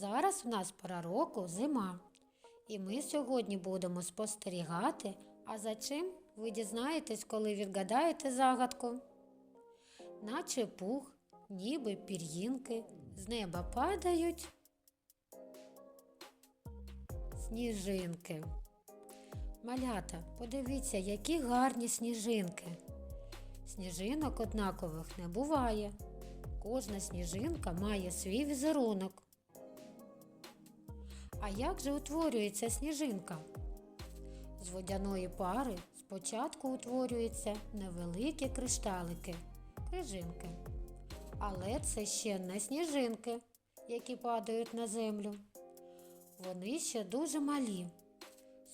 Зараз у нас пора року зима. І ми сьогодні будемо спостерігати, а за чим ви дізнаєтесь, коли відгадаєте загадку. Наче пух, ніби пір'їнки, з неба падають сніжинки. Малята, подивіться, які гарні сніжинки. Сніжинок однакових не буває. Кожна сніжинка має свій візерунок. А як же утворюється сніжинка? З водяної пари спочатку утворюються невеликі кришталики, крижинки. Але це ще не сніжинки, які падають на землю. Вони ще дуже малі.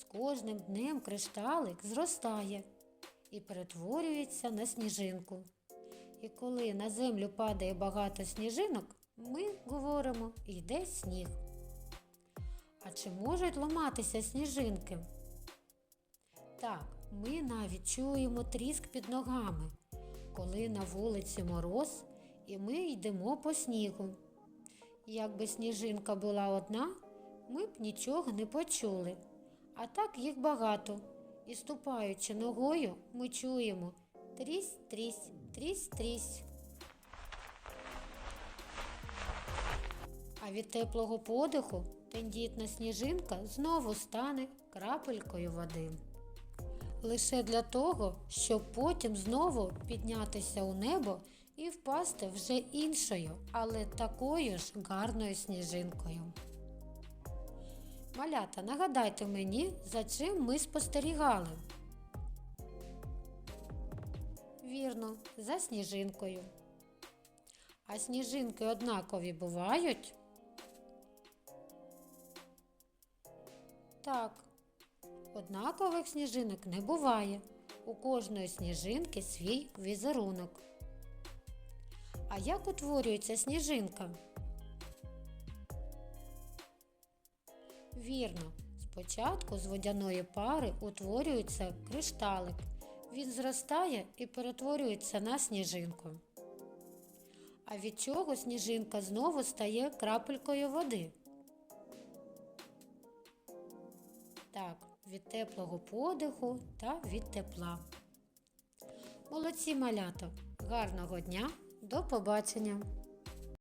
З кожним днем кришталик зростає і перетворюється на сніжинку. І коли на землю падає багато сніжинок, ми говоримо йде сніг. Чи можуть ламатися сніжинки? Так, ми навіть чуємо тріск під ногами, коли на вулиці мороз і ми йдемо по снігу. Якби сніжинка була одна, ми б нічого не почули. А так їх багато. І ступаючи ногою, ми чуємо трісь, трісь, трісь, трісь. А від теплого подиху тендітна сніжинка знову стане крапелькою води. Лише для того, щоб потім знову піднятися у небо і впасти вже іншою, але такою ж гарною сніжинкою. Малята, нагадайте мені, за чим ми спостерігали. Вірно, за сніжинкою. А сніжинки однакові бувають? Так, однакових сніжинок не буває. У кожної сніжинки свій візерунок. А як утворюється сніжинка? Вірно, спочатку з водяної пари утворюється кришталик. Він зростає і перетворюється на сніжинку. А від чого сніжинка знову стає крапелькою води? Так, від теплого подиху та від тепла. Молодці малята! Гарного дня! До побачення!